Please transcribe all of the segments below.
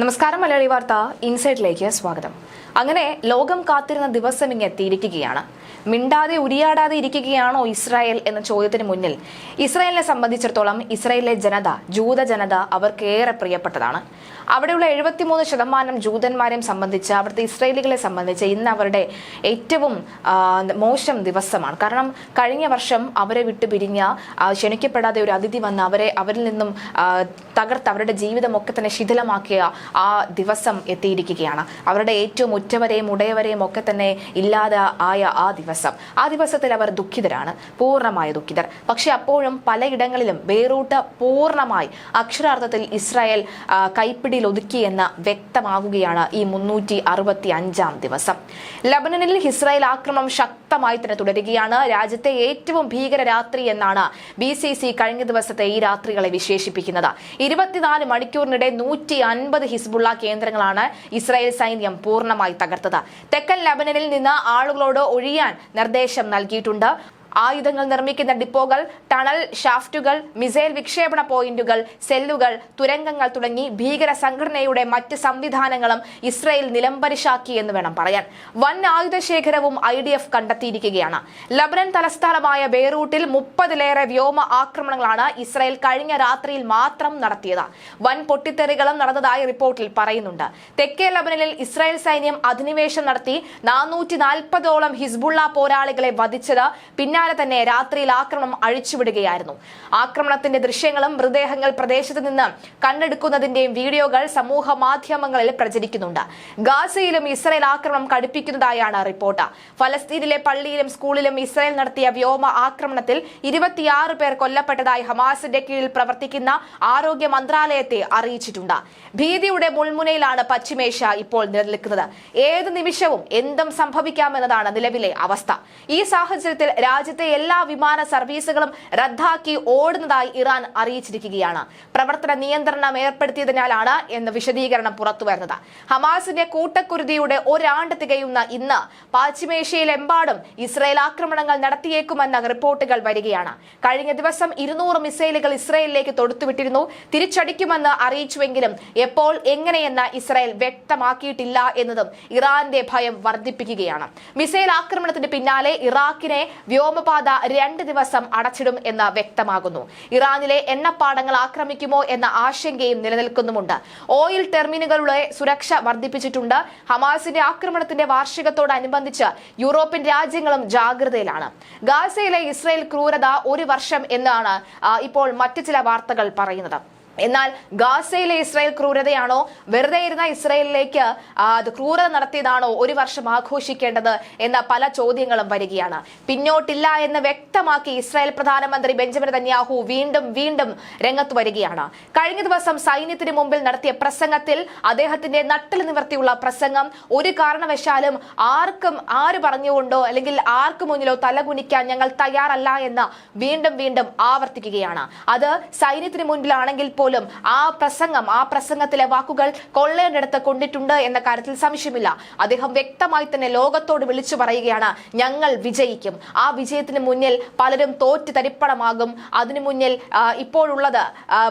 നമസ്കാരം മലയാളി വാർത്ത ഇൻസൈറ്റിലേക്ക് സ്വാഗതം. അങ്ങനെ ലോകം കാത്തിരുന്ന ദിവസം ഇങ്ങ് എത്തിയിരിക്കുകയാണ്. മിണ്ടാതെ ഉരിയാടാതെ ഇരിക്കുകയാണോ ഇസ്രായേൽ എന്ന ചോദ്യത്തിന് മുന്നിൽ. ഇസ്രായേലിനെ സംബന്ധിച്ചിടത്തോളം ഇസ്രായേലിലെ ജനത ജൂത ജനത അവർക്കേറെ പ്രിയപ്പെട്ടതാണ്. അവിടെയുള്ള എഴുപത്തിമൂന്ന് ശതമാനം ജൂതന്മാരെയും സംബന്ധിച്ച് അവിടുത്തെ ഇസ്രായേലികളെ സംബന്ധിച്ച് ഇന്ന് അവരുടെ ഏറ്റവും മോശം ദിവസമാണ്. കാരണം കഴിഞ്ഞ വർഷം അവരെ വിട്ടു പിരിഞ്ഞ ക്ഷണിക്കപ്പെടാതെ ഒരു അതിഥി വന്ന് അവരെ അവരിൽ നിന്നും തകർത്ത് അവരുടെ ജീവിതമൊക്കെ തന്നെ ശിഥിലമാക്കിയ ആ ദിവസം എത്തിയിരിക്കുകയാണ്. അവരുടെ ഏറ്റവും ഉറ്റവരെയും ഉടയവരെയും ഒക്കെ തന്നെ ഇല്ലാതെ ആയ ആ ദിവസം. ആ ദിവസത്തിൽ അവർ ദുഃഖിതരാണ് പൂർണമായ ദുഃഖിതർ. പക്ഷെ അപ്പോഴും പലയിടങ്ങളിലും ബെയ്റൂട്ട് പൂർണമായി അക്ഷരാർത്ഥത്തിൽ ഇസ്രായേൽ കൈപ്പിടിയിൽ ഒതുക്കിയെന്ന് വ്യക്തമാകുകയാണ് ഈ മുന്നൂറ്റി അറുപത്തി അഞ്ചാം ദിവസം. ലബനനിൽ ഇസ്രായേൽ ആക്രമണം ശക്തമായി തന്നെ തുടരുകയാണ്. രാജ്യത്തെ ഏറ്റവും ഭീകര രാത്രി എന്നാണ് ബി സി സി കഴിഞ്ഞ ദിവസത്തെ ഈ രാത്രികളെ വിശേഷിപ്പിക്കുന്നത്. ഇരുപത്തിനാല് മണിക്കൂറിനിടെ നൂറ്റി അൻപത് ഹിസ്ബുള്ള കേന്ദ്രങ്ങളാണ് ഇസ്രായേൽ സൈന്യം പൂർണമായി തകർത്തത്. തെക്കൻ ലബനനിൽ നിന്ന് ആളുകളോട് ഒഴിയാൻ നിർദ്ദേശം നൽകിയിട്ടുണ്ട്. ആയുധങ്ങൾ നിർമ്മിക്കുന്ന ഡിപ്പോകൾ ടണൽ ഷാഫ്റ്റുകൾ മിസൈൽ വിക്ഷേപണ പോയിന്റുകൾ സെല്ലുകൾ തുരങ്കങ്ങൾ തുടങ്ങി ഭീകര സംഘടനയുടെ മറ്റ് സംവിധാനങ്ങളും ഇസ്രയേൽ നിലംപരിശാക്കി എന്ന് വേണം പറയാൻ. വൻ ആയുധശേഖരവും ഐ ഡി എഫ് കണ്ടെത്തിയിരിക്കുകയാണ്. ലബനൻ തലസ്ഥാനമായ ബെയ്റൂട്ടിൽ മുപ്പതിലേറെ വ്യോമ ആക്രമണങ്ങളാണ് ഇസ്രയേൽ കഴിഞ്ഞ രാത്രിയിൽ മാത്രം നടത്തിയത്. വൻ പൊട്ടിത്തെറികളും നടന്നതായി റിപ്പോർട്ടിൽ പറയുന്നുണ്ട്. തെക്കേ ലബനനിൽ ഇസ്രായേൽ സൈന്യം അധിനിവേശം നടത്തി നാനൂറ്റി നാൽപ്പതോളം ഹിസ്ബുള്ള പോരാളികളെ വധിച്ചത് പിന്നാലെ തന്നെ രാത്രിയിൽ ആക്രമണം അഴിച്ചുവിടുകയായിരുന്നു. ആക്രമണത്തിന്റെ ദൃശ്യങ്ങളും മൃതദേഹങ്ങൾ പ്രദേശത്ത് നിന്ന് കണ്ടെടുക്കുന്നതിന്റെയും വീഡിയോകൾ സമൂഹ മാധ്യമങ്ങളിൽ പ്രചരിക്കുന്നുണ്ട്. ഗാസയിലും ഇസ്രയേൽ ആക്രമണം കടുപ്പിക്കുന്നതായാണ് റിപ്പോർട്ട്. ഫലസ്തീനിലെ പള്ളിയിലും സ്കൂളിലും ഇസ്രയേൽ നടത്തിയ വ്യോമ ആക്രമണത്തിൽ ഇരുപത്തിയാറ് പേർ കൊല്ലപ്പെട്ടതായി ഹമാസിന്റെ കീഴിൽ പ്രവർത്തിക്കുന്ന ആരോഗ്യ മന്ത്രാലയത്തെ അറിയിച്ചിട്ടുണ്ട്. ഭീതിയുടെ മുൾമുനയിലാണ് പശ്ചിമേഷ്യ ഇപ്പോൾ നിലനിൽക്കുന്നത്. ഏത് നിമിഷവും എന്തും സംഭവിക്കാമെന്നതാണ് നിലവിലെ അവസ്ഥ. ഈ സാഹചര്യത്തിൽ രാജ്യത്തെ എല്ലാ വിമാന സർവീസുകളും റദ്ദാക്കി ഓടുന്നതായി ഇറാൻ അറിയിച്ചിരിക്കുകയാണ്. പ്രവർത്തന നിയന്ത്രണം ഏർപ്പെടുത്തിയതിനാലാണ് എന്ന് വിശദീകരണം പുറത്തുവരുന്നത്. ഹമാസിന്റെ കൂട്ടക്കുരുതിയുടെ ഒരാണ്ട് തികയുന്ന ഇന്ന് പാശ്ചിമേഷ്യയിലെമ്പാടും ഇസ്രയേൽ ആക്രമണങ്ങൾ നടത്തിയേക്കുമെന്ന റിപ്പോർട്ടുകൾ വരികയാണ്. കഴിഞ്ഞ ദിവസം ഇരുന്നൂറ് മിസൈലുകൾ ഇസ്രയേലിലേക്ക് തൊടുത്തുവിട്ടിരുന്നു. തിരിച്ചടിക്കുമെന്ന് അറിയിച്ചുവെങ്കിലും എപ്പോൾ എങ്ങനെയെന്ന് ഇസ്രയേൽ വ്യക്തമാക്കിയിട്ടില്ല എന്നതും ഇറാന്റെ ഭയം വർദ്ധിപ്പിക്കുകയാണ്. മിസൈൽ ആക്രമണത്തിന് പിന്നാലെ ഇറാഖിനെ വ്യോമപാത രണ്ട് ദിവസം അടച്ചിടും എന്ന് വ്യക്തമാകുന്നു. ഇറാനിലെ എണ്ണപ്പാടങ്ങൾ ആക്രമിക്കുമോ എന്ന ആശങ്കയും നിലനിൽക്കുന്നുമുണ്ട്. ഓയിൽ ടെർമിനലുകളുടെ സുരക്ഷ വർദ്ധിപ്പിച്ചിട്ടുണ്ട്. ഹമാസിന്റെ ആക്രമണത്തിന്റെ വാർഷികത്തോടനുബന്ധിച്ച് യൂറോപ്യൻ രാജ്യങ്ങളും ജാഗ്രതയിലാണ്. ഗാസയിലെ ഇസ്രയേൽ ക്രൂരത ഒരു വർഷം എന്നാണ് ഇപ്പോൾ മറ്റു ചില വാർത്തകൾ പറയുന്നത്. എന്നാൽ ഗാസയിലെ ഇസ്രായേൽ ക്രൂരതയാണോ? വെറുതെ ഇരുന്ന ഇസ്രായേലിലേക്ക് അത് ക്രൂരത നടത്തിയതാണോ? ഒരു വർഷം ആഘോഷിക്കേണ്ടത് എന്ന പല ചോദ്യങ്ങളും വരികയാണ്. പിന്നോട്ടില്ല എന്ന് വ്യക്തമാക്കി ഇസ്രായേൽ പ്രധാനമന്ത്രി ബെഞ്ചമിൻ തന്യാഹു വീണ്ടും വീണ്ടും രംഗത്ത് വരികയാണ്. കഴിഞ്ഞ ദിവസം സൈന്യത്തിന് മുമ്പിൽ നടത്തിയ പ്രസംഗത്തിൽ അദ്ദേഹത്തിന്റെ നട്ടിൽ നിവർത്തിയുള്ള പ്രസംഗം ഒരു കാരണവശാലും ആർക്കും ആര് പറഞ്ഞുകൊണ്ടോ അല്ലെങ്കിൽ ആർക്ക് മുന്നിലോ തലകുനിക്കാൻ ഞങ്ങൾ തയ്യാറല്ല എന്ന് വീണ്ടും വീണ്ടും ആവർത്തിക്കുകയാണ്. അത് സൈന്യത്തിന് മുൻപിലാണെങ്കിൽ പോലും ആ പ്രസംഗം ആ പ്രസംഗത്തിലെ വാക്കുകൾ കൊള്ളേണ്ടടുത്ത് കൊണ്ടിട്ടുണ്ട് എന്ന കാര്യത്തിൽ സംശയമില്ല. അദ്ദേഹം വ്യക്തമായി തന്നെ ലോകത്തോട് വിളിച്ചു പറയുകയാണ് ഞങ്ങൾ വിജയിക്കും. ആ വിജയത്തിന് മുന്നിൽ പലരും തോറ്റ് തരിപ്പണമാകും അതിനു മുന്നിൽ ഇപ്പോഴുള്ളത്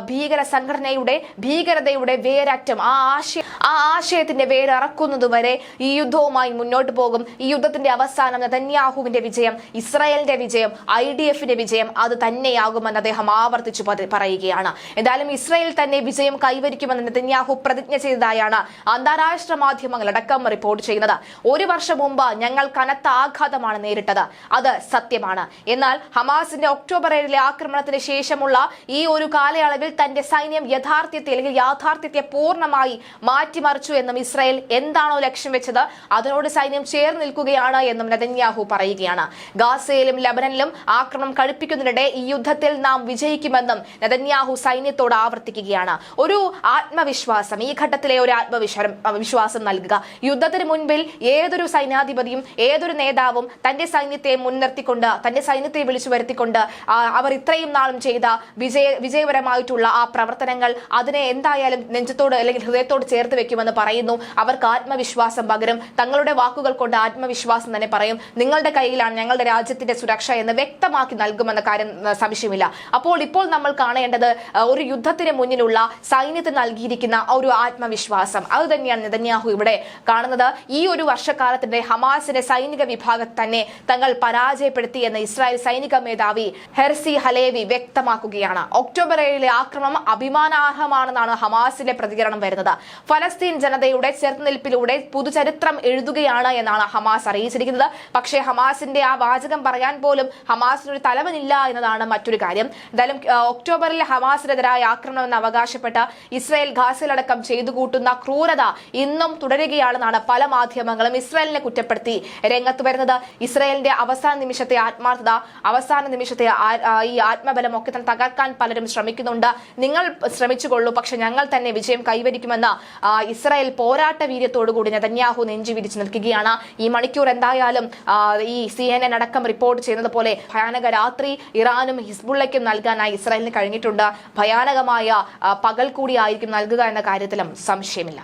ഭീകര സംഘടനയുടെ ഭീകരതയുടെ വേരറ്റം. ആ ആശയ ആ ആശയത്തിന്റെ വേരറക്കുന്നതുവരെ ഈ യുദ്ധവുമായി മുന്നോട്ട് പോകും. ഈ യുദ്ധത്തിന്റെ അവസാനം നെതന്യാഹുവിന്റെ വിജയം ഇസ്രായേലിന്റെ വിജയം ഐ ഡി എഫിന്റെ വിജയം അത് തന്നെയാകുമെന്ന് അദ്ദേഹം ആവർത്തിച്ചു പറയുകയാണ്. എന്തായാലും ഇസ്രായേൽ തന്നെ വിജയം കൈവരിക്കുമെന്ന് നെതന്യാഹു പ്രതിജ്ഞ ചെയ്തതായാണ് അന്താരാഷ്ട്ര മാധ്യമങ്ങൾ അടക്കം റിപ്പോർട്ട് ചെയ്യുന്നത്. ഒരു വർഷം മുമ്പ് ഞങ്ങൾ കനത്ത ആഘാതമാണ് നേരിട്ടത്. അത് സത്യമാണ്. എന്നാൽ ഹമാസിന്റെ ഒക്ടോബർ ഏഴിലെ ആക്രമണത്തിന് ശേഷമുള്ള ഈ ഒരു കാലയളവിൽ തന്റെ സൈന്യം യഥാർത്ഥ്യത്തെ അല്ലെങ്കിൽ യാഥാർത്ഥ്യത്തെ പൂർണമായി മാറ്റിമറിച്ചു എന്നും ഇസ്രായേൽ എന്താണോ ലക്ഷ്യം വെച്ചത് അതിനോട് സൈന്യം ചേർന്ന് നിൽക്കുകയാണ് എന്നും നെതന്യാഹു പറയുകയാണ്. ഗാസയിലും ലബനനിലും ആക്രമണം കഴിപ്പിക്കുന്നതിനിടെ ഈ യുദ്ധത്തിൽ നാം വിജയിക്കുമെന്നും നെതന്യാഹു സൈന്യത്തോട് ആവർത്തിക്കുകയാണ്. ഒരു ആത്മവിശ്വാസം ഈ ഘട്ടത്തിലെ ഒരു ആത്മവിശ്വാസം വിശ്വാസം നൽകുക. യുദ്ധത്തിന് മുൻപിൽ ഏതൊരു സൈന്യാധിപതിയും ഏതൊരു നേതാവും തന്റെ സൈന്യത്തെ മുൻനിർത്തിക്കൊണ്ട് തന്റെ സൈന്യത്തെ വിളിച്ചു വരുത്തിക്കൊണ്ട് അവർ ഇത്രയും നാളും ചെയ്ത വിജയ വിജയപരമായിട്ടുള്ള ആ പ്രവർത്തനങ്ങൾ അതിനെ എന്തായാലും നെഞ്ചത്തോട് അല്ലെങ്കിൽ ഹൃദയത്തോട് ചേർത്ത് വെക്കുമെന്ന് പറയുന്നു. അവർക്ക് ആത്മവിശ്വാസം പകരം. തങ്ങളുടെ വാക്കുകൾ കൊണ്ട് ആത്മവിശ്വാസം തന്നെ പറയും. നിങ്ങളുടെ കയ്യിലാണ് ഞങ്ങളുടെ രാജ്യത്തിന്റെ സുരക്ഷ എന്ന് വ്യക്തമാക്കി നൽകുമെന്ന കാര്യം സംശയമില്ല. അപ്പോൾ ഇപ്പോൾ നമ്മൾ കാണേണ്ടത് ഒരു യുദ്ധത്തിന് ലോകത്തിന് മുന്നിലുള്ള സൈന്യത്തിന് നൽകിയിരിക്കുന്ന ഒരു ആത്മവിശ്വാസം. അത് തന്നെയാണ് നെതന്യാഹു ഇവിടെ കാണുന്നത്. ഈ ഒരു വർഷക്കാലത്തിന്റെ ഹമാസിന്റെ സൈനിക വിഭാഗത്തെ തന്നെ തങ്ങൾ പരാജയപ്പെടുത്തി എന്ന് ഇസ്രായേൽ സൈനിക മേധാവി ഹെർസി ഹലേവി വ്യക്തമാക്കുകയാണ്. ഒക്ടോബർ ഏഴിലെ ആക്രമണം അഭിമാനാർഹമാണെന്നാണ് ഹമാസിന്റെ പ്രതികരണം വരുന്നത്. ഫലസ്തീൻ ജനതയുടെ ചെറുനിൽപ്പിലൂടെ പുതുചരിത്രം എഴുതുകയാണ് എന്നാണ് ഹമാസ് അറിയിച്ചിരിക്കുന്നത്. പക്ഷേ ഹമാസിന്റെ ആ വാചകം പറയാൻ പോലും ഹമാസിനൊരു തലവനില്ല എന്നതാണ് മറ്റൊരു കാര്യം. എന്തായാലും ഒക്ടോബറിൽ ഹമാസിനെതിരായ ആക്രമണം എന്ന് അവകാശപ്പെട്ട് ഇസ്രായേൽ ഗാസയിലടക്കം ചെയ്തു കൂട്ടുന്ന ക്രൂരത ഇന്നും തുടരുകയാണെന്നാണ് പല മാധ്യമങ്ങളും ഇസ്രായേലിനെ കുറ്റപ്പെടുത്തി രംഗത്ത് വരുന്നത്. ഇസ്രായേലിന്റെ അവസാന നിമിഷത്തെ ആത്മാർത്ഥത അവസാന നിമിഷത്തെ ഈ ആത്മബലം ഒക്കെ തന്നെ തകർക്കാൻ പലരും ശ്രമിക്കുന്നുണ്ട്. നിങ്ങൾ ശ്രമിച്ചുകൊള്ളൂ പക്ഷെ ഞങ്ങൾ തന്നെ വിജയം കൈവരിക്കുമെന്ന് ഇസ്രായേൽ പോരാട്ട വീര്യത്തോടുകൂടി നെതന്യാഹു നെഞ്ചി വിരിച്ചു നിൽക്കുകയാണ്. ഈ മണിക്കൂർ എന്തായാലും ഈ സി എൻ എൻ അടക്കം റിപ്പോർട്ട് ചെയ്യുന്നത് പോലെ ഭയാനക രാത്രി ഇറാനും ഹിസ്ബുള്ളയ്ക്കും നൽകാനായി ഇസ്രായേലിന് കഴിഞ്ഞിട്ടുണ്ട്. ഭയാനകമായ ആ, പകൽ കൂടിയായിരിക്കും നൽകുക എന്ന കാര്യത്തിലും സംശയമില്ല.